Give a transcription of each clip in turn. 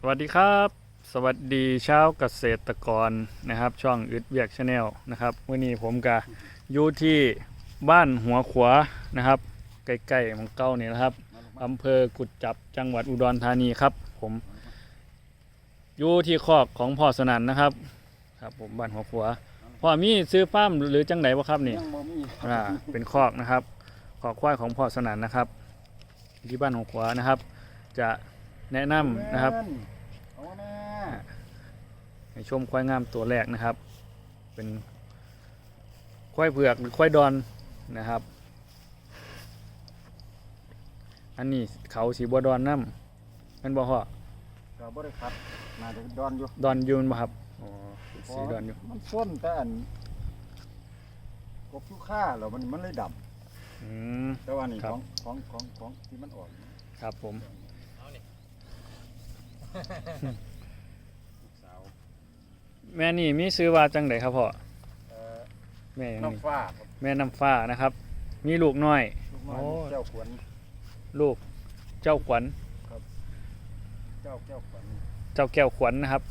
สวัสดีครับ สวัสดีชาวเกษตรกรนะครับ ช่องอึดเวียกชาแนลนะครับวันนี้ผมกะอยู่ที่บ้านหัวขวานะครับใกล้ๆของเก้าเนี่ยนะครับอำเภอกุดจับจังหวัดอุดรธานีครับ ผมอยู่ที่คอกของพ่อสนันนะครับ ครับ ผมบ้านหัวขวาพ่อมีซื้อฟาร์มหรือจังไหนวะครับนี่อ่าเป็นคอกนะครับคอกควายของพ่อสนันนะครับ ที่บ้านหัวขวานะครับ จะ แนะนำนะครับเอามาแม่ให้ชมควายงามตัวแรกนะครับ เป็นควายเผือกหรือควายดอนนะครับ อันนี้เขาสีบัวดอนน้ำมันบ่ฮอก็บ่ได้ขัดน่าจะดอนอยู่ดอนอยูนบ่ครับอ๋อเป็นสีดอนอยู่มันส้นแต่อันกบอยู่ค่าแล้วมันมันเลยดำอืมแต่ว่านี่ครัขบองของของของที่มันอ่อนครับผม ลูกสาวแม่นี่มีซื้อว่าจังไดครับพ่อเอ่อแม่หยังนี่น้ำฟ้าครับแม่น้ำฟ้านะครับ มีลูกน้อย ลูกน้อยโอ้ เจ้าขวัญลูกเจ้าขวัญ เจ้าแก้วขวัญเจ้าแก้วขวัญนะครับ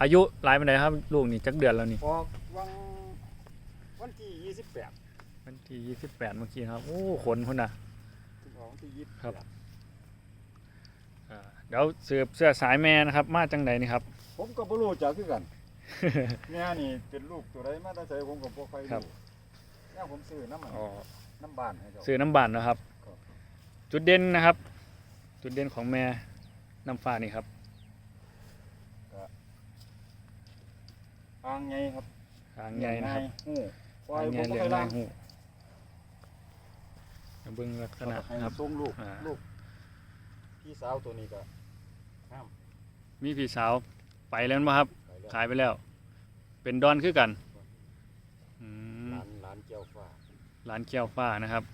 อายุหลายปานใดครับลูกนี่จักเดือนแล้วนี่ออกวังวันที่28วันที่28เมื่อกี้ครับ โอ้ขนพุ่นน่ะ ถึงออกวันที่28ครับอ่า เดี๋ยวสืบเสื้อสายแม่นะครับ มาจังใดนี่ครับ ผมก็บ่รู้จักคือกัน แม่นี่เป็นลูกตัวใดมาแต่ไสผมก็บ่ค่อยครับ รู้แล้วผมซื้อน้ำมันอ๋อน้ำบ้านให้เจ้า ซื้อน้ำบานนะครับ ครับ จุดเด่นนะครับ จุดเด่นของแม่น้ำฟ้านี่ครับอ่างไงครับหางใหญ่นะครับ หูปล่อหายงผใหญ่มเหบ่ลืองเคยลาล้ายงหูเดี๋ยวเบิ้งลักษณะให้นะครับส่งลูกอ่า ลูกพี่สาวตัวนี้ก็ห้าม มีพี่สาวไปแล้วมั้ครับไปแล้วขายไปแล้ว เป็นดอนคือกันอืมหลานหลานเจ้าฟ้าร้านแก้วฟ้านะครับ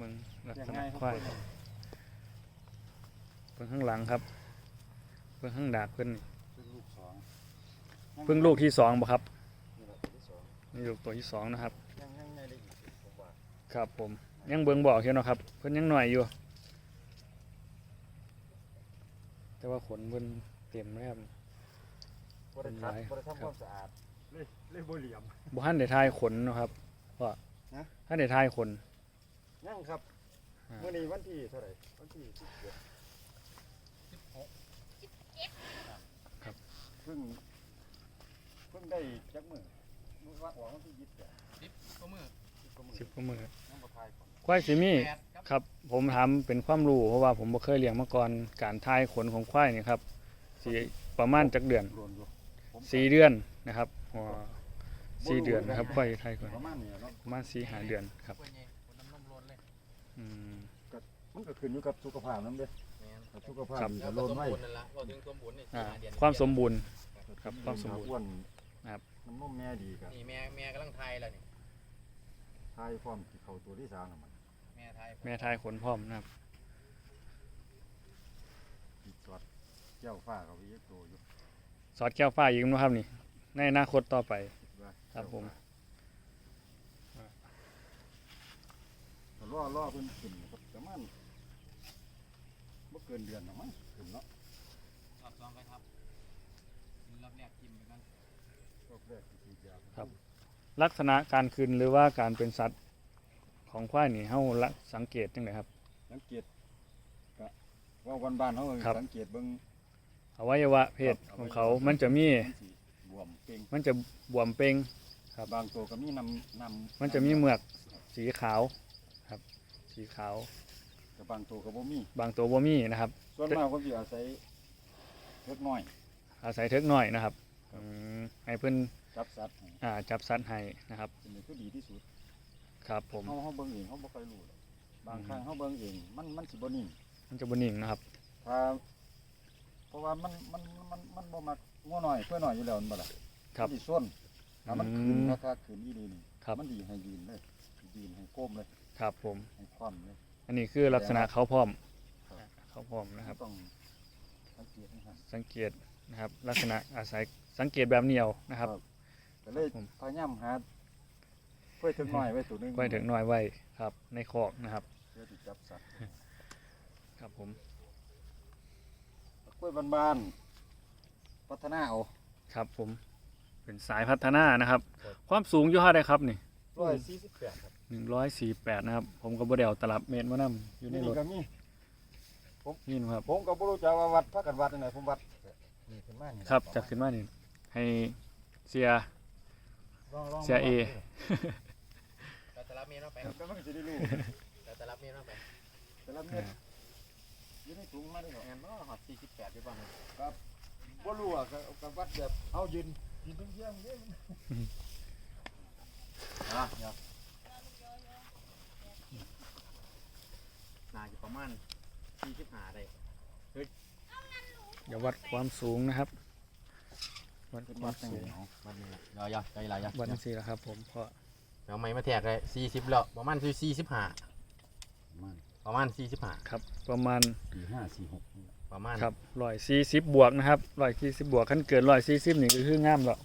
มึงลักยังษไงณะครับควายเพิ่งข้างหลังครับ เพิ่งข้างดากเพิ่นนี่เพิ่งลูกสองเพิ่งลูกที่สองบ่ครับนี่แหละตัวที่สองนี่ลูกตัวที่สองนะครับ ยังยังไงได้อีกผมว่าครับผม ยังเบิ่งบอกเชียวเนาะครับ เพิ่นยังหน่อยอยู่ แต่ว่าขนเพิ่นเต็มเลยครับบ่ได้คัดเป็นไรบ่ได้ทำครัคบวามสะอาดเลยเลยบ่เหลี่ยม บ่ทันได้ทายขนเนาะครับว่าฮะทันได้ทายขน ยังครับอ่ามื้อนี้วันที่เท่าไหร่วันที่17ครับเพิ่งเพิ่งได้จักมื้อรู้ว่าออกวันที่28ก็มือ10กว่ามื้อสิบกว่ามื้อยังบ่ทายก่อน ควายสิมีแปดครับครับ ผมถามเป็นความรู้เพราะว่าผมบ่เคยเลี้ยงมาก่อนการทายขนของควายนี่ครับสิประมาณจักเดือนรวนอยู่ผมก็สี่เดือนนะครับอ๋อสี่เดือนนะครับควายไทยก่อนประมาณนี้เนาะประมาณสี่ห้าเดือนครับคนใหญ่คนน้ำนมล้นเลยอืมมันก็ขึ้นอยู่กับสุขภาพนำเด้แม่นถ้าสุขภาพครับดีแล้ก็วโลก็นสมไว้บูรณ์นั่นละเราถึงสมบูรณ์ในอ่าสี่ห้าเดือนความสมบูรณ์ครับความสมบูรณ์อ้วนครับน้ำนมแม่ดีก็นี่แม่แม่กำลังไทยแล้วนี่ทายพร้อมที่เข้าตัวที่สามน่ะมัน แม่ไทยแม่ทายขนพร้อมนะครับอีกสอดแก้วฟ้าเขาไปเยอะตัวอยู่สอดแก้วฟ้าอีกนะครับนี่ ในอนาคตต่อไป คิดว่าครับผมก็ล่อล่อเพิ่นขึ้นครับประมาณบ่เกินเดือนหรอกมั้งขึ้นเนาะรอบสองไปครับรอบแรกกินไปกันรอบแรกที่ฉีดยาครับ ลักษณะการคืนหรือว่าการเป็นสัตว์ ของควายนี่เฮาละสังเกตจังไดครับ สังเกตก็ว่าวันบ้านเขาก็ครับ สังเกตเบิ่งอวัยวะเพศของเขา มันจะมี มันสิบวมเป่งมันจะบวมเป่ง ครับ บางตัวก็มีน้ำน้ำมันจะมีเมือกสีขาวครับ สีขาว แต่บางตัวก็บ่มี บางตัวบ่มีนะครับ ส่วนมากก็สิอาศัยเล็กน้อยอาศัยเทิกน้อยนะครับอืมให้เพิ่นจับสัตว์ให้อ่าจับสัตว์ให้นะครับ เป็นนี่คือดีที่สุด ครับผมเฮาเฮาเบิ่งเองเฮาบ่ค่อยรู้หรอกบางอืมครั้งเฮาเบิ่งเองมันมันสิบ่นิ่งมันจะบ่นิ่งนะครับ ถ้าเพราะว่ามันมันมันมันบ่มักงัวน้อยเพื่อน้อยอยู่แล้วมันบ่ล่ะครับ มันสิส้นถ้ามันอืม ขึ้นราคาขึ้นอีหลีนี่ครับมันดีให้ยืนเลยยืนให้ก้มเลยครับผม ให้คว่ำเลย อันนี้คือลักษณะเขาพร้อมครับ เขาพร้อมนะครับ ต้องสังเกตให้ทันสังเกตนะครับ ลักษณะอาศัยสังเกตแบบเหนียวนะครับครับก็เลยผม พยายามหา เพื่อถึงน้อยไว้ตัวหนึงไว้ถึงน้อยไว้ครับ ในคอกนะครับ เดี๋ยวสิจับสัตว์ครับผม กล้วยบานๆพัฒนาเอาครับผม เป็นสายพัฒนานะครับ ความสูงอยู่เท่าไดครับนี่ร้อยสี่สิบแปดครับหนึ่งร้อยสี่แปดนะครับ ผมก็บ่ได้เอาตลับเมตรมานํอยู่ในนี่รถก็มีนี่นะครับ ผมก็บ่รู้จักว่าวัดพระกันวัดอันไหนผมวัดนี่ขึ้นมานี่ครับจับขึ้นมานี่ให้เสีย ลองลองเสียเอเราจะ รับเมียเราไปก็มันก็จะได้รู้เราจะรับเมียเราไปแต่ละเม็ดอยืนในถุงมาได้หรอแอนว่าหอดสี่สิบแปดอยู่บ้างบ่รู้อะก็ก็วัดแบบเอายืนยืนเที่ยงๆเด้อะเนี่ยน่าจะประมาณสี่สิบห้าได้เดี๋ยววัดความสูงนะครับ วัดเป็นควาวัมดจังสูไดงเนาะวันนี้ยอยใจไรยะวัดสี่แล้วครับผมเพราะ เราไม่มาแทกเลยสี่สิบแล้วประมาณคือสี่สิบห้ามันประมาณสี่สิบห้าครับประมาณสี่ห้าสี่หกนี่ประมาณครับร้อยสี่สิบบวกนะครับร้อยสี่สิบบวกขั้นเกินร้อยสี่สิบนี่ก็คืองามแล้ว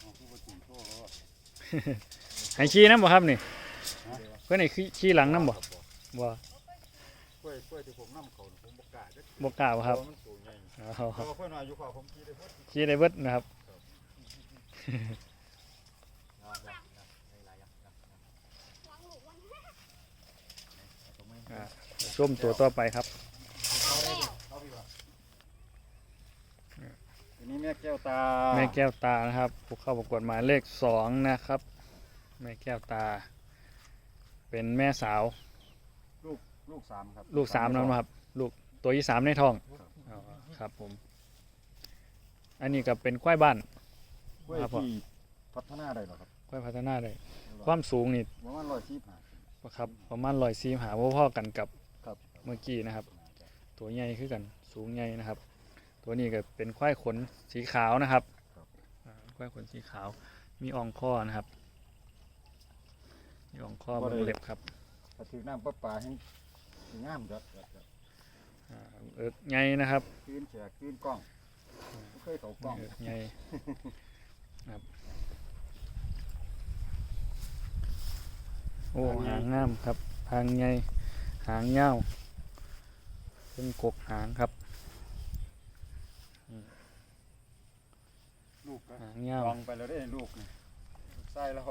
เอาผู้บ่จริงโทษแล้วอะให้ขี่น้ำบ่ครับนี่เพื่อนให้ขี่ขี่หลังน้ำบ่บ่กล้วยกล้วยที่ผมนำเขาน่ะผมบ่กล้าเด้อบ่กล้าบ่ครับ เพาะมันสูงใหญ่เอเพราะว่าเพิ่นว่าอยู่ขอผมขี่ได้หมดขี่ได้เบิดนะครับยอยใจไรยะอ่าชมตัวต่อไปครับเอาพี่ว่าอันนี้แม่แก้วตาแม่แก้วตานะครับผู้เข้าประกวดหมายเลขสองนะครับ แม่แก้วตา เป็นแม่สาวลูกลูกสามครับลูกสามแล้วนะครับ ลูกตัวที่สามในท้องครับ ครับผม อันนี้ก็เป็นควายบ้าน กล้วยครับผม ที่พัฒนาได้หรอครับควายพัฒนาได้ความสูงนี่ประมาณร้อยสี่ห้าครับประมาณร้อยซีหาพ่อๆกันกับครับเมื่อกี้นะครับ ตัวใหญ่คือกันสูงใหญ่นะครับ ตัวนี้ก็เป็นควายขนสีขาวนะครับอ่าควายขนสีขาว มีอ่องข้อนะครับ มีอ่องข้อบ่บได้นเล็บครับ ถ้าถือน้ำประปาให้สิงามจัดจัดจัดอ่า เอิกใหญ่นะครับคืนแฉกคืนกล้องบ่เคยเขากล้องเอิกใหญ่นะครับโอ้หางงามครับหางใหญ่หางยาวเป็นกกหางครับลูกก็หางยาวจองไปแล้วได้ลูกนี่ลูกไส้แล้ว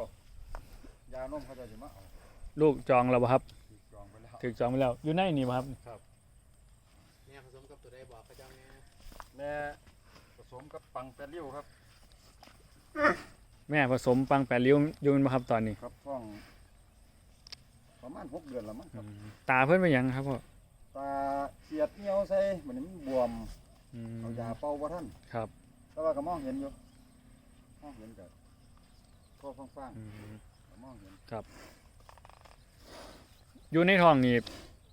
ยานมเขาจะสิมาเอาลูกจองแล้วบ่ครับถูกจองไปแล้ว ถึกจองไปแล้วอยู่ในนี่บ่ครับแม่ผสมกับตัวใดบอกพระเจ้าแม่แม่ผสมกับปังแปดริ้วครับแม่ผสมปังแปดริ้วอยู่บ่ครับตอนนี้ ครับช่วงประมาณหกเดือนแล้วมั้งครับตาเพิ่นเป็นหยังครับพ่อตาเสียดเหนียวใส่เหมือนมันบวมอืมเอายาเป่าบ่ทันครับแต่ว่าก็มองเห็นอยู่มองเห็นกับก็ฟังอืมๆก็มองเห็นอยู่ในท้องนี่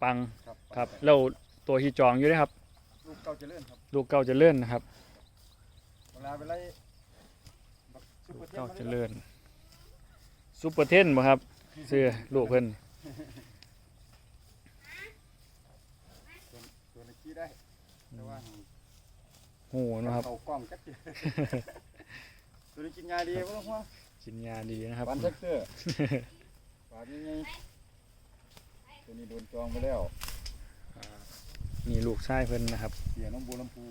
ปังครับครับแล้วตัวที่จองอยู่เด้ครับ ลูกเก่าเจริญครับลูกเก้าเจริญนะครับเวลาไปไล่บักซุปลูเปอกร์เทนเก้ามาเจเลยริญซุปเปอร์เทนบ่ครับชื่อลูกเพิ่นตัวนี้ขี้ได้ แต่ว่าโหนะครับ เขากล้องจักเดียวตัวนี้กินยาดีบ่ต้องห่วงกินยาดีนะครับปันเซ็กเตอร์ปาดยังไงตัวนี้โดนจองไปแล้วอ่า นี่ลูกชายเพิ่นนะครับ เสียน้องบัวลำพู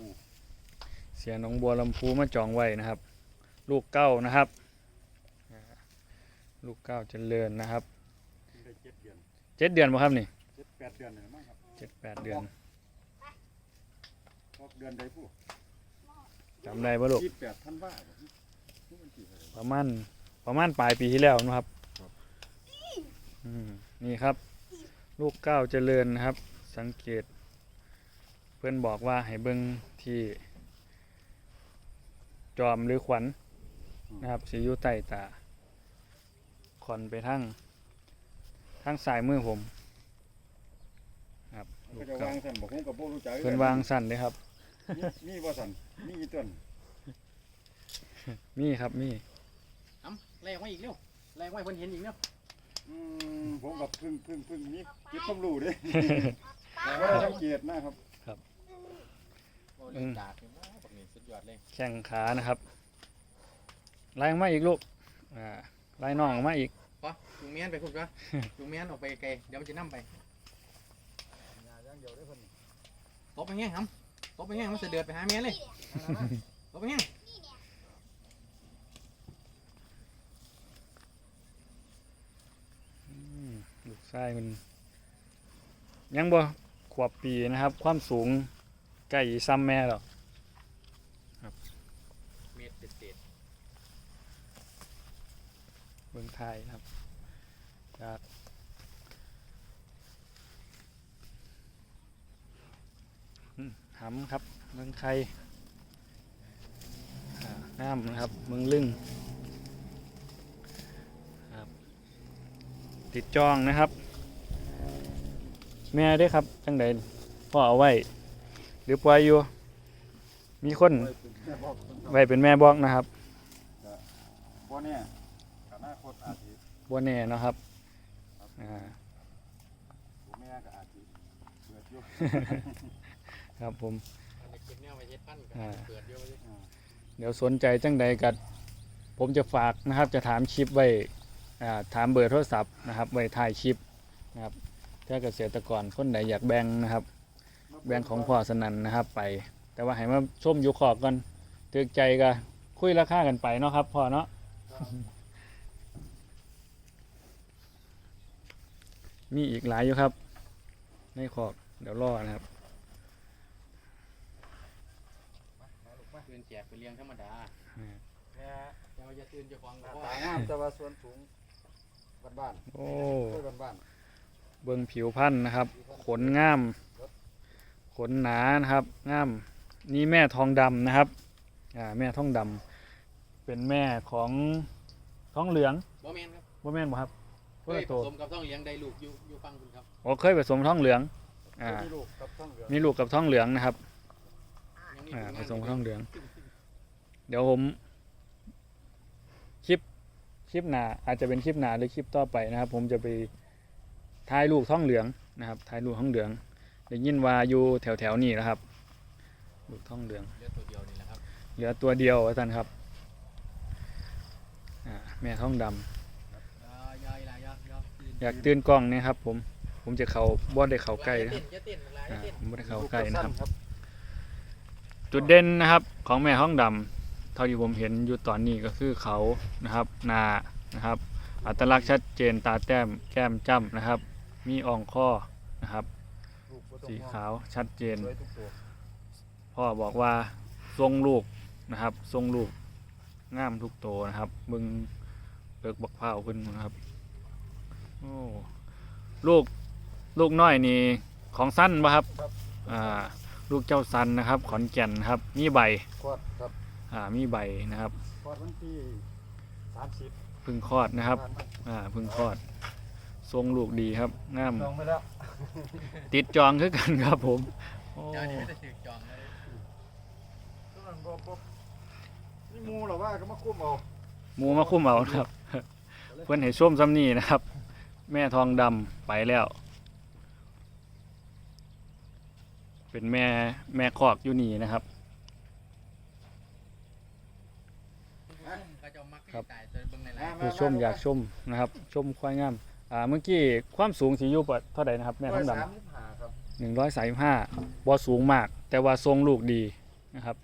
เสียหนองบัวลำพูมาจองไว้นะครับ ลูกเก้านะครับอ่าลูกเก้าเจริญนะครับเพิ่งได้เจ็ดเดือนเจ็ดเดือนบ่ครับนี่เจ็ดแปดเดือนเลยมั้งครับเจ็ดแปดเดือนหกเดือนได้ผู้จำได้บ่ลูกยี่สิบแปดท่านว่าบ่นี่มันกี่เท่าไหร่ประมาณประมาณปลายปีที่แล้วนะครับครับอืมนี่ครับ ลูกเก้าเจริญนะครับ สังเกตเพื่อนบอกว่าให้เบิ้งที่ จอมหรือขวัญนะครับสีอยู่ใต้ตาขอนไปทั้งทั้งสายมือผมครับมันลูก็กจะเก้าวางสั่นบอกผมกับโบรู้จักเพื่อนวางสั่นเลยครับ มีมีบ่สั่นมีอีต้นมีครับมีอ้ำแรงไว้อีกเร็วแรงไว้เพิ่นเห็นอีกเร็วอืมผมกับพึ่งพึ่งพึ่งนี่คิดความรู้เด้แต่ว่าสังเกตนะครับโอ้เล่นดาบเห็นไหมพวกนี้สุดยอดเลยแข้งขานะครับไล่ออกมาอีกลูกอ่าไล่น้องออกมาอีก ปะจุงเมียนไปพุ่นปะจุงเมียนออกไปไกลเดี๋ยวมันจะนั่ไปยาอย่างเดียวได้อเพิ่นตบไปแห้งครับตบไปแห้งมันจะเดือดไปหาเมียเลยตบไปแห้งอืมลูกชายมันยังบ่ขวบปีนะครับ ความสูง ใกล้ซ้ำแม่แล้วเมียเด็ดเมืองไทยนะครับจากอืมหำครับเมืองไทยอ่าน้ำนะครับเมืองลึงครับ ติดจองนะครับ แม่ได้อครับจังใดพ่อเอาไว้ หรือปล่อยอยู่ มีคนไว้เป็นแม่บอกเพิ่นครับไว้เป็นแม่บอกนะครับบ่เนี่ยอนาคตอาจสิบัวแน่เนาะครับอ่าผู้แม่ก็อาจสิเกิดอยู่ครับผมๆมันจะเก็บแนวไปเช็ดพันกันอ่าเกิดเยอะไปเลยเดี๋ยวสนใจจังใดกัด ผมจะฝากนะครับ จะถามคลิปไว้อ่าถามเบอร์โทรศัพท์นะครับไว้ถ่ายคลิปนะครับถ้าเกษตรกรคนไหนอยากแบ่งนะครับ แบ่งของพ่อสนันนะครับไป แต่ว่าให้มาชมอยู่ขอบกันตึกใจก็คุยราคากันไปเนาะครับพ่อเนาะมีอีกหลายอยู่ครับ ในขอบเดี๋ยวรอนะครับมาลูกมาตื่นแจกไปเลี้ยงธรรมดาแม่แต่ว่าจะตื่นเจ้าของหก็น้าพอตางามแต่ว่าส่วนสูงบ้านโอ้ๆช่วยบ้านเบิ่งผิวพันธุ์นะครับ ขนงาม ขนหนานะครับงามนี่แม่ทองดำนะครับอ่าแม่ทองดำเป็นแม่ของท้องเหลืองบ่แมนครับว่าแม่นบ่ครับเคเพื่อยผตัวสมกับต้องเลี้ยงได้ลูกอยู่อยู่ฟังคุณครับโอ้เคยผสมท้องเหลืองๆอ่ามีลูกกับท้องเหลืองมีลูกกับท้องเหลืองนะครับยังมีอ่าผลผงานสมกับท้องเหลือง เดี๋ยวผมคลิปคลิปหนาอาจจะเป็นคลิปหนาหรือคลิปต่อไปนะครับ ผมจะไปถ่ายลูกท้องเหลืองนะครับถ่ายลูกท้องเหลือง ได้ยินว่าอยู่แถวแถวๆนี้นะครับลูกท้องเหลืองเหลือตัวเดียวนี่แหละครับเหลือตัวเดียวอาจารย์ครับอ่าแม่ท้องดำยายายายายาตื่นอยากตื่นกล้องเนี่ยครับ ผมผมจะเขาบ่ได้เขาใกล้อย่านะคเต้รับนอย่าเต้นเวลาออ่าย่าเต้นผมบ่ได้เขาลูกใกล้กับนะครับสั้ครับ จุดเด่นนะครับของแม่ห้องดำเท่าที่ผมเห็นอยู่ตอนนี้ก็คือเขานะครับนานะครับ อัตลักษณ์ชัดเจนตาแต้มแก้มจ้ำนะครับ มีอ่องข้อนะครับลูกบ่ต้อง สีห่วงขาวชัดเจนสวยทุกตัวพ่อบอกว่าทรงลูกนะครับทรงลูกงามทุกโตวนะครับมึงเบิกบักเผาวขึ้นนะครับโอ้ลูกลูกน้อยนี่ของสั้นปะครับอ่าลูกเจ้าสันนะครับ ขอนแก่นนะครับ มีใบคลอดครับอ่ามีใบนะครับคลอดวันที่สามสิบเพึ่งคลอดนะครับอ่าเพึ่งคลอด ทรงลูกดีครับงามจองไปแล้วติดจองคือกันครับผมโอ้เดี๋ยวนี้ไม่ได้ถือจองเลยตอนนั้นบ่บ่นี่หมูเหรอว่าก็มาคุ้มเอาหมูมาคุ้มเอานะครับ เพื่อนให้ส้มซ้ำนี่นะครับ แม่ทองดำไปแล้ว เป็นแม่แม่คอกอยู่นี่นะครับ ก็จะมักครับตายตัวเบิ่งในไลฟ์ผู้ชมอยากชมนะครับ ชมควายงาม อ่าเมื่อกี้ความสูงสีอยู่ปะเท่าไหร่นะครับแม่ทองดร้ยสามสิบห้าครับำหนึ่งร้อยสามห้าบอสูงมาก แต่ว่าทรงลูกดีนะครับ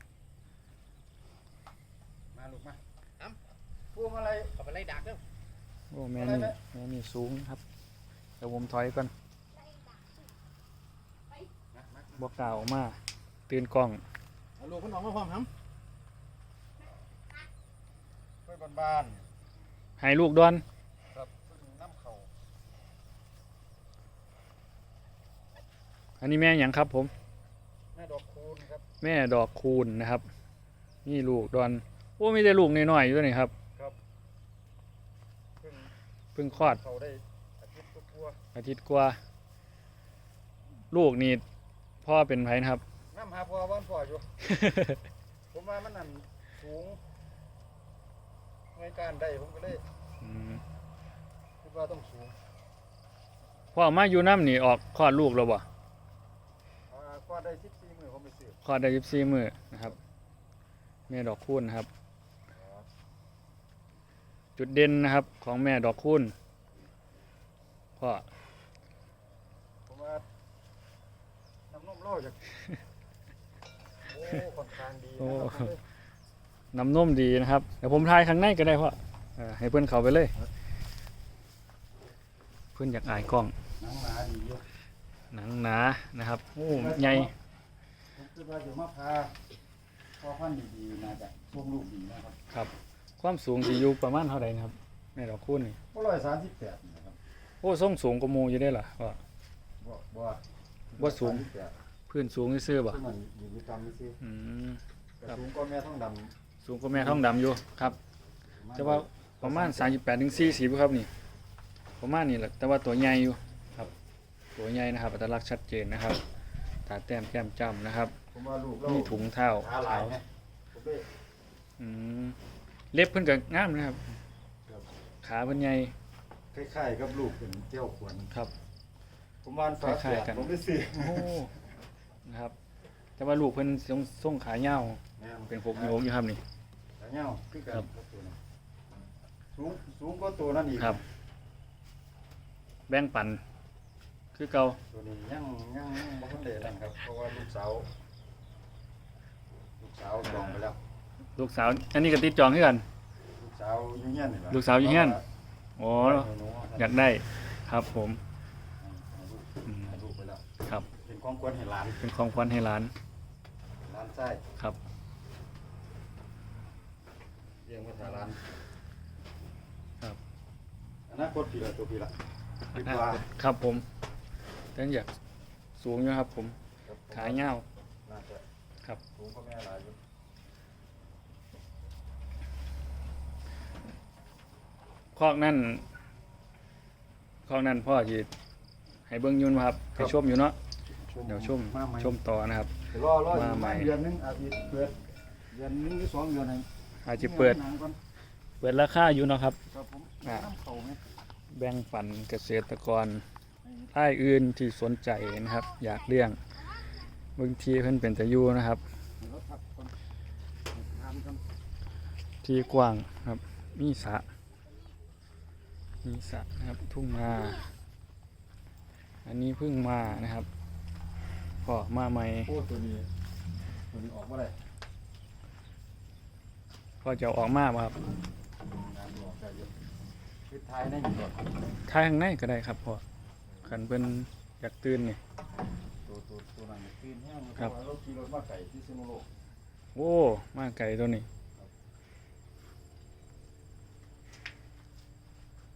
มาลูกมาพูมอะไรเอาไปไล่ดักเด้อโอ้แม่นี่แม่นี่สูงครับเดี๋ยวผมถอยก่อนมามาบอกกล่าวออกมาตื่นกล้องเอาลูกมันออกมาพร้อมครับช่วยบ้านให้ลูกดอน ๆครับเพิ่งน้ำเขา อันนี้แม่หยังครับผม แม่ดอกคูณครับ แม่ดอกคูณนะครับ นี่ลูกดอนโอ้มีแต่ลูกน้อยๆอยู่นี่ครับเพิ่งเพิ่งคลอดเขาได้อาทิตย์กว่าอาทิตย์กว่าลูกนี่พ่อเป็นไผนะครับๆน้ำหาพ่อบ้านพ่ออยู่ ผมว่ามันนั่นสูงไงการได้ผมก็เลยอืมคิดว่าต้องสูงพ่อมาอยู่น้ำนี่ออกคลอดลูกแล้วบ่ อ่าก็ได้สิบสี่มือผมไปซื้อคลอดได้ยิบสี่มือนะครับแม่ดอกคูณนะครับ จุดเด่นนะครับของแม่ดอกคูณพ่อผมว่าน้ำนมเล่าจากโอ้ค่อนข้างดีนะครับ น้ำนมดีนะครับเดี๋ยวผมทายข้างในก็ได้พ่อเออให้เพื่อนเขาไปเลย เพื่อนอยากอายกล้องหนังหนาดีอยู่ หนังหนานะครับโอ้ใหญ่ผมคิดว่าจะมาพาพ่อพันธุ์ดีๆน่าจะพวงลูกดีนะครับครับ ความสูงสิอยู่ประมาณเท่าไหร่นะครับแม่ดอกคูณนี่ก็ร้อยสามสิบแปดนะครับโอ้ส่งสูงกว่าหมูอยู่ได้อล่ะว่า บ่บ่บ่สูง138พื้นสูงซื่อๆบ่ซึ่งมันอยู่ในกรรมนี่สิอืม แต่ครับ สูงก็แม่ท้องดสูงกว่าแม่ท้องดำอยู่ครับำแต่ว่าประมาณ38ถึง40ครับนี่ ประมาณนี้แหละแต่ว่าตัวใหญ่อยู่ครับ ตัวใหญ่นะครับ อัตลักษณ์ชัดเจนนะครับ ตาแต้มแก้มจ้ำนะครับ ผมว่าลูกเรามีถุงเท้าขาหลายไงผมได้อืมเล็บเพิ่นก็งามนะครับ ครับขาเพิ่นใหญ่คล้ายๆกับลูกเป็นเจ้าขวนครับ ผมว่าฝาคล้ายๆกัน ผมได้ซื้อโอ้นะครับ แต่ว่าลูกเพิ่นทรงทรงขายาวแม่นเป็นหกนิ้วอยู่ครับนี่ ขาเงาคือกันครับ กับตัวนั้นสูงสูงกว่าตัวนั้นอีกครับ แบ่งปัน คือเก่าตัวนี้ยังยังยังบ่ทันได้นั่นครับ เพราะว่าลูกสาวลูกสาวจองไปแล้ว ลูกสาว อันนี้ก็ติดจองคือกัน ลูกสาวอยู่เฮียนนี่ล่ะลูกสาวอยู่เฮียน อ๋อหนูๆอยากได้ครับผมให้ลูกอืมให้ลูกไปแล้วครับ เป็นของควรให้หลานเป็นของขวัญให้หลานหลานไส้ครับเลี้ยงไว้ถ่ายหลานครับ อนาคตปีละตัวปีละคิดว่าครับผม แต่อยากสูงอยู่ครับ ผมครับผมขาเงาวน่าจะครับ สูงกว่าแม่หลายอยู่คอกนั่นคอกนั่นพ่อจีให้เบิ้งอยุนบ่ครับให้ชมอยู่เนาะเดี๋ยวชมมาใหชมต่อนะครับ รอรอมาใหม่ เดือนหนึงอาทิตย์เปิดเดือนหนึงหรือสองเดือนให้อาจจะเปิดหนังก่อนเปิดราคาอยู่เนาะครับ ครับผมอ่า น้ำเขาไหม แบ่งปันเกษตรกร ท่ายอื่นที่สนใจนะครับ อยากเลี้ยงบางทีเพิ่นเป็นตะยูนะครับเดี๋ยวเราพักก่อนทานกันที่กว้างครับ มีสระมีสระนะครับ ทุ่งนาอันนี้เพิ่งมานะครับก็มาใหม่โอ้ตัวนี้ตัวนี้ออกมาเลยก็จะเอาออกมาบ่ครับงานออกได้เยอะคือทายในอยู่ก่อนท้ายข้างในก็ได้ครับพ่อ ขันเป็นอยากตื่นนี่ตัวตัวตัวนั้นตื่นแห้งครับเพาะว่าเราขี่รถมาไก่ที่ซิโนโลกโอ้มาไกลตัวนี้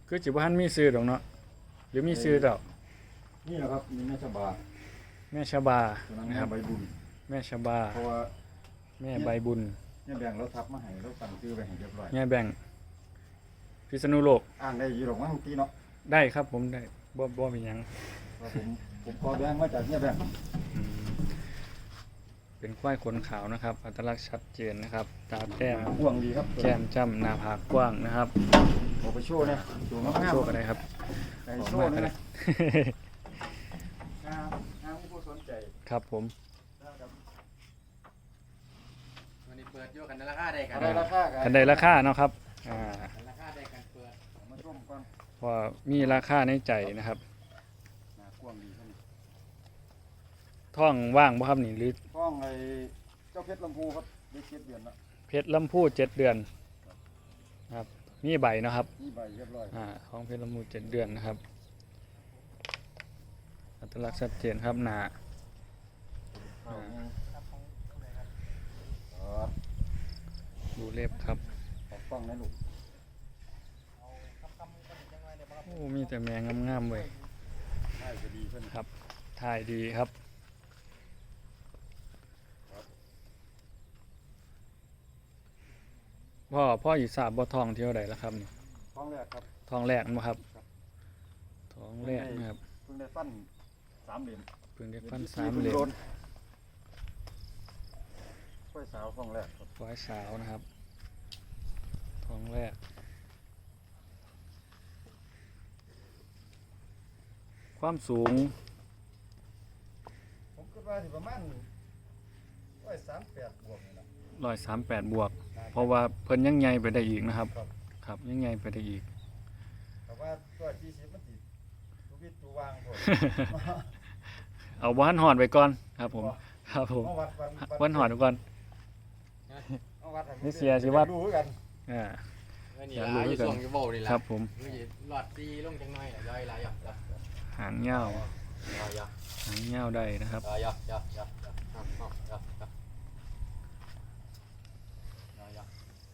คือจิบฮันมีซื้อดอกเนาะหรือมีซื้อดอกนี่แหละครับนี่แม่ชะบา แม่ชะบาตัวนั้นนะแม่ครับใบบุญ แม่ชะบาเพราะว่าแม่ใบบุญเนี่ยแบ่งเราทับมาให้เราตั้งชื่อไว้ให้เรียบร้อยแม่แบ่งพิษณุโลก อ้างได้อยี่หรอกมั้งตีเนาะได้ครับผมได้ บ่บ่มีหยังว่าผมผมขอแบ่งมาจากเนี่ยแบ่งอืมเป็นควายขนขาวนะครับ อัตลักษณ์ชัดเจนนะครับ ตาแต้มห่วงดีครับแก้มจ้ำหน้าผากกว้างนะครับเอาไปโชว์เนี่ยดูงามโชว์กันได้ครับๆไปออกโชมาว์กันเนี่ได้ยงามงามผู้สนใจครับผม นะครับวันนี้เปิดโยกกันในราคาใดกันอะไรราคากักันได้ราคาเนาะครับ อ่า ก่อนเพราะมีราคาในใจนะครับหน้ากว้างดีครับท่องว่างบ่ครับนี่หรือห้องไอ้เจ้าเพชรลำพูครับได้เจ็ดเดือนแล้วเพชรลำพูเจ็ดเดือนครับมีใบเนาะครับนี่ใบเรียบร้อยอ่าของเพชรลำพูเจ็ดเดือนนะครับอัตลักษณ์ชัดเจนครับหนาเข้านี่อ๋อดูเล็บครับขอบฟังนะลูก โอ้มีแต่แมงงามๆเว้ยใช่จะดีเพิ่นครับถ่ายดีครับพ่อพ่ออยู่ทราบบ่ทองเที่ยวใดแล้วครับนี่ท้องแรกครับทองแรกมั้ครับครับทองแรกนะครับเพิ่งได้ฟันสามเหลี่ยมเพิ่งได้ฟันสามเหลี่ยมค่อยสาวท้องแรกครับร้อยสาวนะครับทองแรก ความสูง ผมคิดว่าสิประมาณร้อยสามแปดบวกนี่นะร้อยสามแปดบวก เพราะว่าเพิ่นยังใหญ่ไปได้อีกนะครับ ครับ ครับยังไงไปได้อีก แต่ว่าตัวที่สิบมันสิทุวิตตูวางหมดเอาบ้านหอดไปก่อนครับผม ครับผมเอาวัดวันบ้านหอดไปก่อนเอาวัดให้นี่เสียสิวัด รู้กันอ่า เออนี่อยากล่ะรู้อยู่กันส่วงอยู่โบนี่ล่ะครับผมนี่หลอดตีลงจังหน่อยล่ะย่อยหลายย่อยย่อย หางเงาหางเงาได้นะครับ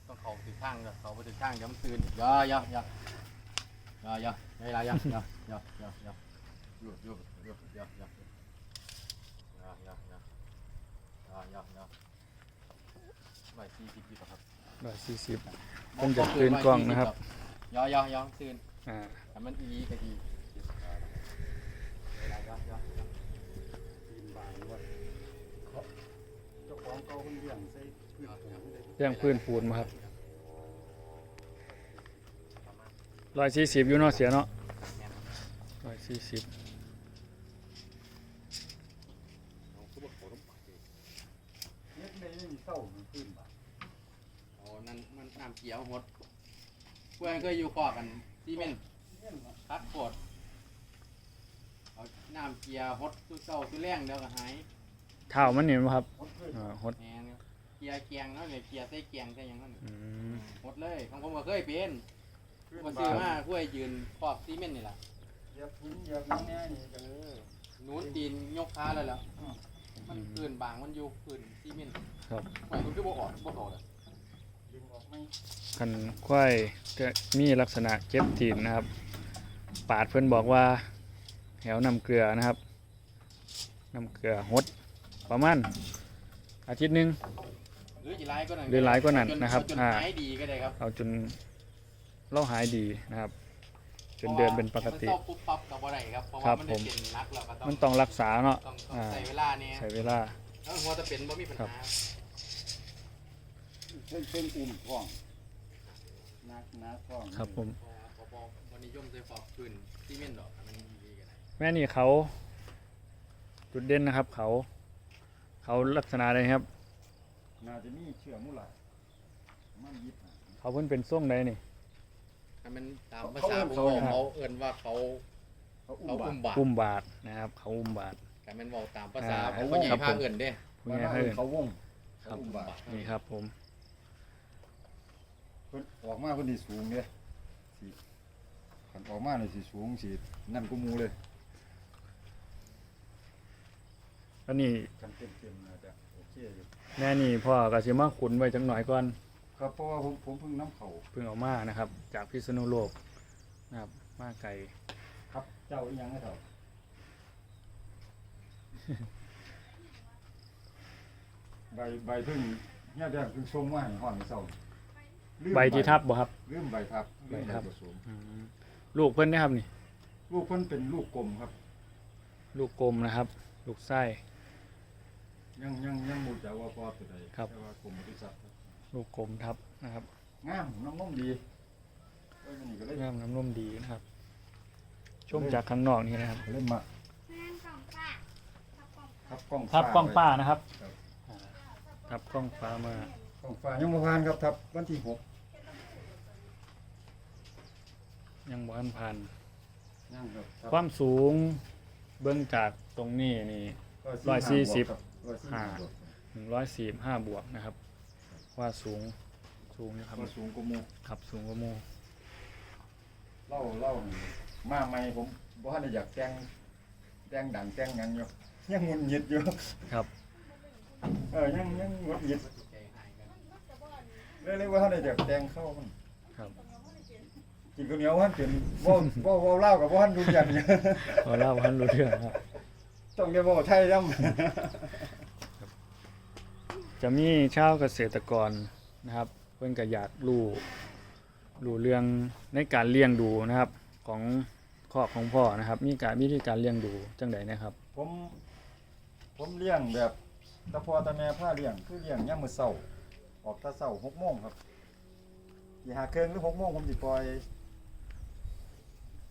ต้องเขาถึงข้างเลยขาไปถึงข้างย้ำคืนยอยอยอยอยไม่ไรยอยอยอยอยหยุดหยุดหยุดยอยอยอยอยอยอยร้อยสี่สิบดีป่ะครับร้อยสี่สิบเพิ่งจะคืนกล้องนะครับยอยอยคืนอ่ามันอีกับอี เจ้าของเก่าคนเลี้ยงใส่พืชผงเลยเรื่องพื้นปูนมาครับร้อยสี่สิบอยู่เนาะเสียเนาะร้อยสี่สิบเฮ็ดได้ยังมีเศร้ามันขึ้นบางโอ้นั่นมันน้ำเขียวหมดเพื่อนเคยอยู่ขอกันซีเมนต์เนี่ยนะคัดโคดเอาน้ำเกียร์หดตู้เก่าตู้แรงเดี๋ยวก็หาย เท้ามันเห็นไหมครับหดขึ้นอ่าหดแหงเกียร์เกียงเนาะเนี่ยเกียร์ใส่เกียงใส่หยังนั่นอืมหดเลยของผมก็เคยเป็นขึ้นมาบาซื้องมาเพื่อยืนขอบซีเมนต์นี่แหละเหยียบหินเหยียบนั่นเนี่ยนี่ก็เออหนูนตีนยกขาเลยแล้วมันคืนบางมันอยู่คืนซีเมนต์ครับหมายคุณคือบ่ออกบ่ออกเลยดึงออกไหมคันควายจะมีลักษณะเจ็บตีนนะครับ ปาดเพื่อนบอกว่าแถวน้ำเกลือนะครับน้ำเกลือหด ประมาณอาทิตย์หนึงหรือจะร้ายก็นั่นหรือร้ายกว่านั้นจนะครับจนอ่า หายดีก็ได้ครับเอาจนเล่าหายดีนะครับจนเดินเป็นปกติ มันเศร้าปุ๊บปั๊บกับอะไรครับเพราะครัว่าบมันผได้มเป็นนักเราก็ต้องมันต้องรักษาเนาะต้องต้องอ่าใช้เวลาเนี่ยใช้เวลา แล้วหัวจะเป็นบ่มีปัญครัหาบเพิ่นเพิ่นอุ้มท้องนักนักท้องครับผม พอพอพอวันนิยมใช้ฟอกคืนซีเมนต์ดอกมันดีกันได้แม่นี่เขา จุดเด่นนะครับ เขา เขาลักษณะอะไรครับ น่าจะมีเชื้อมูลามันยิบน่ะเขาเพิ่นเป็นส่งใดนี่ ถ้ามันตามเขาภาษาเอิ้นผมเขาบอกอย่างเขาเอิ้นว่าเขาเขาอุ้เขามบาอุ้ดมบาทอุ้มบาทนะครับ เขาอุ้มบาท แต่มันบอกตามภาษาอ่า เขาคนใหญ่ครับพาผมเอิ้นเด้ผู้ใหญ่ให้เขาวงครัเขาบอุ้มบาดนี่ครับผม เพิ่นออกมาเพิ่นสิสูงเด้สิคันออกมานี่สิสูงสินั่นกูมูเลย แล้วนี่คันเต็มๆน่าจะโอเคอยู่แม่นี่พ่อก็สิมาขุนไว้จังหน่อยก่อนครับเพราะว่าผมผมเพิ่งน้ำเขาเพิ่งเออกมานะครับ จากพิษณุโลกนะครับมาไก่ครับเจ้าอีหยังไงเถ่าใบใบเพิ่งเนี่ยเดี๋ยวเพิ่งชมว่าให้ฮ้อนเศร้าลืมใบที่ทับบ่ครับ ลืมใบทับลืมใบทับ ผสมอืมลูกเพิ่นนะครับนี่ ลูกเพิ่นเป็นลูกกลมครับ ลูกกลมนะครับ ลูกไส้ ยังยังยังบ่จะว่าพอตัวใดครับ แต่ว่ากลมบริษัทครับลูกกลมทับนะครับงามน้ำนมดีเอ้ยมันนี่ก็เลยงามน้ำนมดีนะครับชมจากข้างนอกนี่นะครับก็เลยมาแม่นกล่องป้าทับกล่องทับกล้องทับกล้องป้าไว้นะครับครับอ่าทับกล้องฟ้ามา กล้องฟ้ายังบ่ผ่านครับทับวันที่หกยังบ่ทันผ่าน ยังครับทับความสูงเบื้องจากตรงนี้นี่ร้อยสี่สิบร้อยสี่ ห้าบวกหนึ่งร้อยสี่ห้าบวกนะครับ ว่าสูงสูงนะครับก็สูงกว่าหมู่ขับสูงกว่าหมูเล่าเล่านี่มาใหม่ผมบ่ทันได้อยากแต่งแต่งดังแต่งหยังอยู่ยังงุนหงิดอยู่ ครับ เออยังยังงุนหงิดใจหายกันเลยเลยว่าทันได้อยากแต่งเข้ามันครับกินข้าวเหนียวทันเป็นบ่บ่เว้าเล่าวกับบ่ทันดูยันอยู่พอเล่าพันรู้เรื่องครับ ต้องได้เว้าไทยนำจะมีชาวเกษตรกรนะครับ เพื่อนก็อยากรู้รู้เรื่องในการเลี้ยงดูนะครับของครอบของพ่อนะครับ มีการวิธีการเลี้ยงดูจังใดนะครับ ผมผมเลี้ยงแบบตะพอตะแม่ผ้าเลี้ยงคือเลี้ยงยามมื้อเช้าออกแตะเช้า6โมงครับสิหาเครื่องหรือ6โมงผมสิปล่อย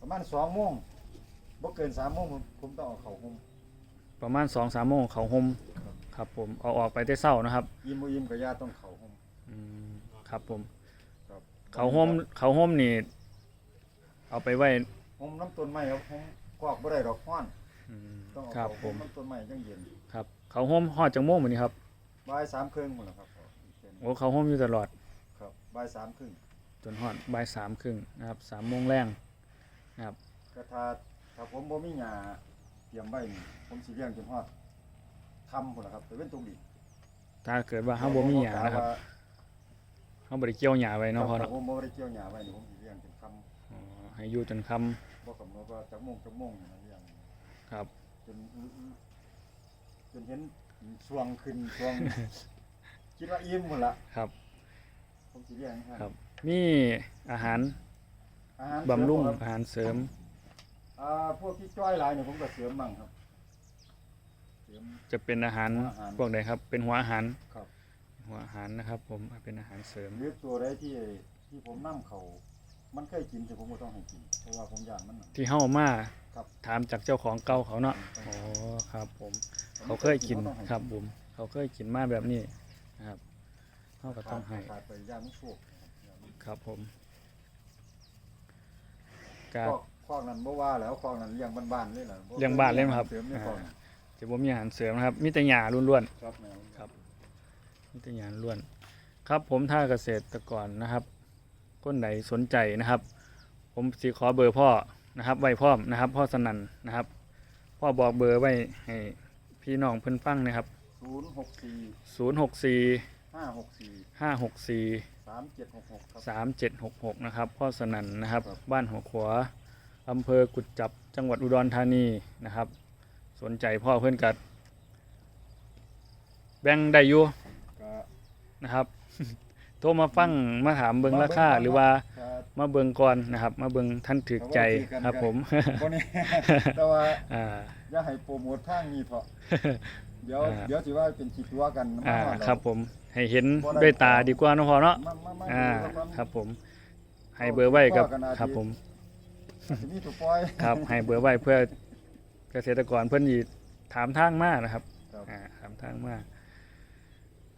ประมาณ2โมงบ่เกิน3โมงผมผมต้องเอาเข้าห่ม ประมาณสองสามโมงเขาหมครับ ครับผมเอาออกไปแต่เช้านะครับอิ่มบ่อิ่มก็ย่าต้องเข้าห่มอืมครับผม ครับเขาห่มเขาห่มนี่เอาไปไว้ผมน้ำต้นไม้ครับผมกอกบ่ได้ดอกฮ้อนอืมต้องเอาครับเขาผมน้ำต้นไม้ยังเย็นครับ เขาห่มฮอดจังโมงมื้อนี้ครับบ่ายสามครึ่งหมดแล้วครับอีกเส้นโอ้เขาห่มอยู่ตลอดครับบ่ายสามครึ่งจนฮอดบ่ายสามครึ่งนะครับสามโมงแรงนะครับก็ถ้าถ้าผมบ่มีหญ้า เตรียมไว้นี่ผมสิเลี้ยงจนฮอดค่ำพุ่นล่ะครับไปเว้นตรงดิถ้าเกิดว่าเฮาบ่มีหยานะครับเฮาบ่ได้เกี่ยวหญ้าไว้ครัเนาะบพ่อเนาะผมบ่ได้เกี่ยวหญ้าไว้นี่ผมสิเลี้ยงจนค่ำอ๋อให้อยู่จนค่ำบ่กำหนดว่าจักโมงจักโมงนะเลี้ยงครับ จนจนเห็นช่วงขึ้นช่วง คิดว่าอิ่มพุ่นล่ะครับ ผมสิเลี้ยงให้ครับ มีอาหารอาหารบำรุงเสมอาหารเสริม อ่าพวกที่จ้อยหลายเนี่ยผมก็เสริมมั่งครับ เสริม จะเป็นอาหารอาหาร พวกใดครับ เป็นหัวอาหารครับ หัวอาหารนะครับ ผมเป็นอาหารเสริมหรือตัวใดที่ที่ผมนํเขามันเคยกินแต่ผมก็ต้องให้กิน เพราะว่าผมอยากมันน่ะที่เฮามาครับ ถามจากเจ้าของเก่าเขาเนาะอ๋อครับ ผม เขาเคยกินผมต้องให้ครับผม เขาเคยกินมาแบบนี้นะครับเฮาก็ต้องให้ ขาดไปย่างมันโชคครับครับผม กาคอก คอกนั้นบ่ว่าแล้วคอกนั้นเลี้ยงบ้านๆเลยล่ะเลี้ยงบ้านเลยไหมครับ เสริมในคอกนั้นจะบ่มีอาหารเสริมนะครับมีแต่หญ้าล้วนๆครับแนวครับนิตยานล้วนครับผมถ้าเกษตรกรนะครับคนไหนสนใจนะครับ ผมสีขอเบอร์พ่อนะครับ ไว้พร้อมนะครับ พ่อสนั่นนะครับ พ่อบอกเบอร์ไว้ให้พี่น้องเพิ่นฟังนะครับ064 064 564 564 3766ครับ 3766 นะครับ พ่อสนั่นนะครับ ครับ บ้านหัวขวา อำเภอกุดจับจังหวัดอุดรธานีนะครับ สนใจพ่อเพื่อนกัด แบ่งได้อยู่ก็นะครับ โทรมาฟังมาถามเบิงราคาหรือว่าก็มาเบิงก่อนนะครับ มาเบิงท่านถือใจครับผมบ่นี่แต่ว่าอ่าอย่าให้โปรโมททางนี้เถอะเดี๋ยวอ่าเดี๋ยวสิว่าเป็นขีดตัวกันอ่ามาแล้วครับผมให้เห็นบ่ได้ด้วยตาดีกว่าเนาะพอเนาะมามามาอ่าดูแล้วครับผม ให้เบอร์ไว้กับว่ากันอาทิตย์ครับผม อาจจะมีตัวปล่อย ครับ ให้เบอร์ไว้เพื่อเกษตรกรเพื่อนยีถามทางมานะครับครับ อ่าถามทางมา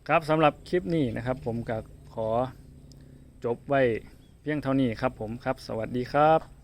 ครับสำหรับคลิปนี้นะครับ ผมก็ขอจบไว้เพียงเท่านี้ครับ ผมครับ สวัสดีครับ